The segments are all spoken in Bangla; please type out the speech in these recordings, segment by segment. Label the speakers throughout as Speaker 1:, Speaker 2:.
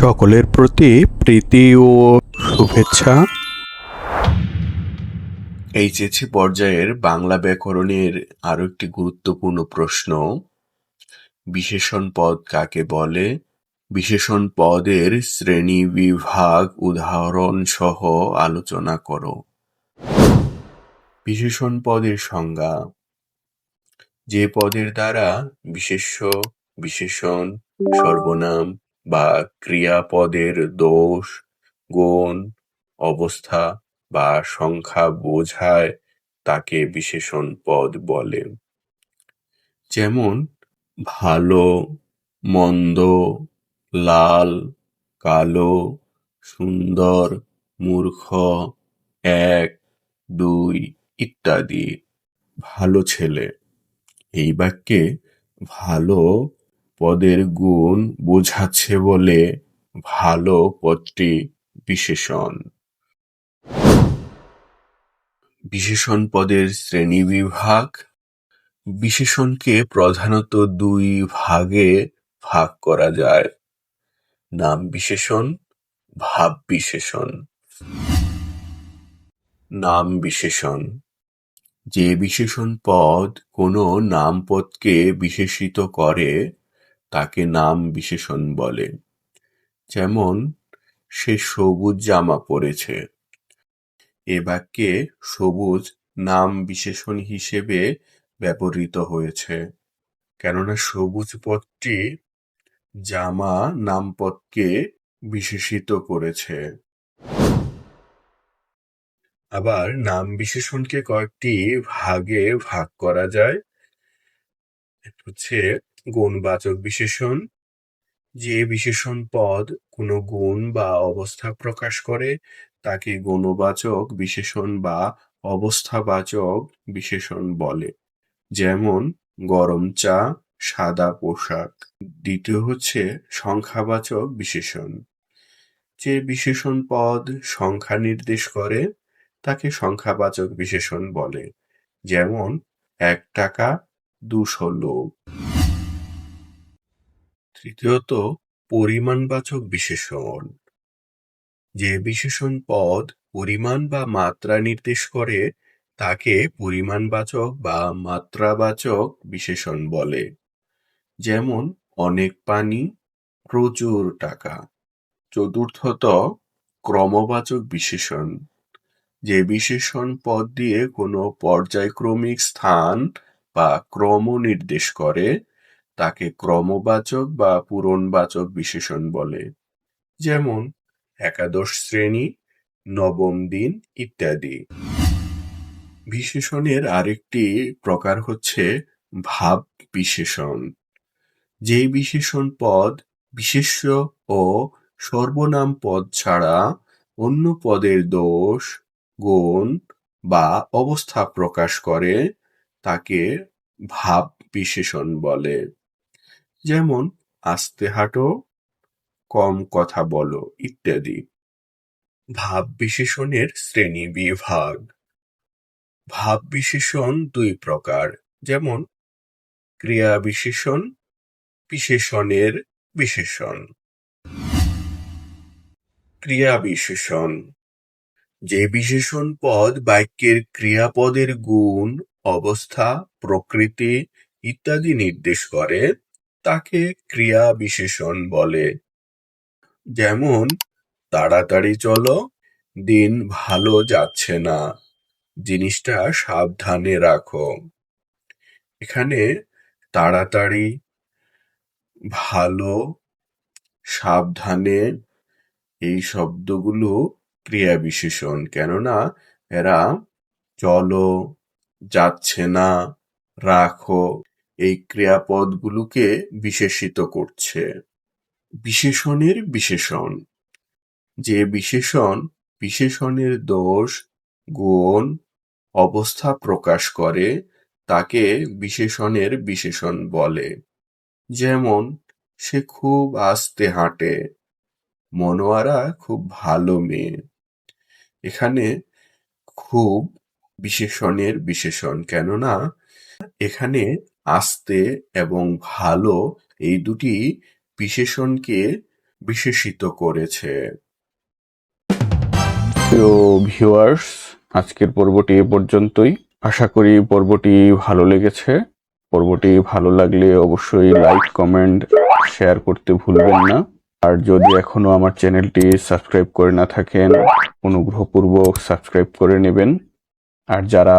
Speaker 1: সকলের প্রতি প্রীতি ও শুভেচ্ছা। এইচএসসি পর্যায়ের বাংলা ব্যাকরণের আরও একটি গুরুত্বপূর্ণ প্রশ্ন, বিশেষণ পদ কাকে বলে? বিশেষণ পদের শ্রেণি বিভাগ উদাহরণ সহ আলোচনা করো। বিশেষণ পদের সংজ্ঞা, যে পদের দ্বারা বিশেষ্য, বিশেষণ, সর্বনাম বা ক্রিয়াপদের দোষ, গুণ, অবস্থা বা সংখ্যা বোঝায় তাকে বিশেষণ পদ বলে। যেমন, ভালো, মন্দ, লাল, কালো, সুন্দর, মূর্খ, এক, দুই ইত্যাদি। ভালো ছেলে। এই বাক্যে ভালো পদের গুণ বোঝাচ্ছে বলে ভালো পদটি বিশেষণ। বিশেষণ পদের শ্রেণীবিভাগ বিশেষণকে প্রধানত দুই ভাগে ভাগ করা যায়। নাম বিশেষণ, ভাব বিশেষণ। নাম বিশেষণ। যে বিশেষণ পদ কোনো নাম পদকে বিশেষিত করে তাকে নাম বিশেষণ বলে। যেমন, সে সবুজ জামা পরেছে। এ বাক্যে সবুজ নাম বিশেষণ হিসেবে ব্যবহৃত হয়েছে। কেননা সবুজ পদটি জামা নাম পদকে বিশেষিত করেছে। আবার নাম বিশেষণকে কয়েকটি ভাগে ভাগ করা যায়। হচ্ছে গুণবাচক বিশেষণ। যে বিশেষণ পদ কোনো গুণ বা অবস্থা প্রকাশ করে, তাকে গুণবাচক বিশেষণ বা অবস্থাবাচক বিশেষণ বলে। যেমন গরম চা, সাদা পোশাক। দ্বিতীয় হচ্ছে সংখ্যাবাচক বিশেষণ। যে বিশেষণ পদ সংখ্যা নির্দেশ করে, তাকে সংখ্যাবাচক বিশেষণ বলে। যেমন এক টাকা দুশো লোক। তৃতীয়ত, পরিমাণবাচক বিশেষণ। যে বিশেষণ পদ পরিমাণ বা মাত্রা নির্দেশ করে, তাকে পরিমাণবাচক বা মাত্রাবাচক বিশেষণ বলে। যেমন, অনেক পানি, প্রচুর টাকা। চতুর্থত, ক্রমবাচক বিশেষণ। যে বিশেষণ পদ দিয়ে কোনো পর্যায়ক্রমিক স্থান বা ক্রম নির্দেশ করে, তাকে ক্রমবাচক বা পূরণবাচক বিশেষণ বলে। যেমন, একাদশ শ্রেণি, নবম দিন ইত্যাদি। বিশেষণের আরেকটি প্রকার হচ্ছে ভাব বিশেষণ। যে বিশেষণ পদ বিশেষ্য ও সর্বনাম পদ ছাড়া অন্য পদের দোষ, গুণ বা অবস্থা প্রকাশ করে তাকে ভাব বিশেষণ বলে। যেমন, আস্তে হাঁটো, কম কথা বলো, ইত্যাদি। ভাব বিশেষণের শ্রেণি বিভাগ। ভাব বিশেষণ দুই প্রকার। যেমন, ক্রিয়া বিশেষণ, বিশেষণের বিশেষণ। ক্রিয়া বিশেষণ। যে বিশেষণ পদ বাক্যের ক্রিয়াপদের গুণ অবস্থা, প্রকৃতি ইত্যাদি নির্দেশ করে, তাকে ক্রিয়া বিশেষণ বলে। যেমন, তাড়াতাড়ি চলো, দিন ভালো যাচ্ছে না, জিনিসটা সাবধানে রাখো। এখানে তাড়াতাড়ি, ভালো, সাবধানে এই শব্দগুলো ক্রিয়া বিশেষণ। কেননা, এরা চলো যাচ্ছে না। রাখো, এই ক্রিয়াপদগুলোকে বিশেষিত করছে। বিশেষণের বিশেষণ। যে বিশেষণ, বিশেষণের দোষ, গুণ, অবস্থা প্রকাশ করে, তাকে বিশেষণের বিশেষণ বলে। যেমন, সে খুব আস্তে হাঁটে। মনোয়ারা খুব ভালো মেয়ে। এখানে খুব বিশেষণের বিশেষণ। কেননা এখানে আস্তে এবং ভালো এই দুটি বিশেষণকে বিশেষিত করেছে। ভিউয়ার্স আজকের পর্বটি এ পর্যন্তই। আশা করি পর্বটি ভালো লেগেছে। পর্বটি ভালো লাগলে অবশ্যই লাইক কমেন্ট শেয়ার করতে ভুলবেন না। আর যদি এখনও আমার চ্যানেলটি সাবস্ক্রাইব করে না থাকেন, অনুগ্রহপূর্বক সাবস্ক্রাইব করে নেবেন। আর যারা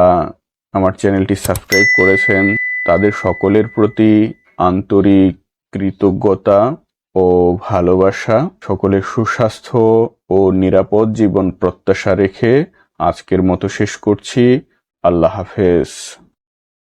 Speaker 1: আমার চ্যানেলটি সাবস্ক্রাইব করেছেন, তাদের সকলের প্রতি আন্তরিক কৃতজ্ঞতা ও ভালোবাসা। সকলের সুস্বাস্থ্য ও নিরাপদ জীবন প্রত্যাশা রেখে আজকের মতো শেষ করছি। আল্লাহ হাফেজ।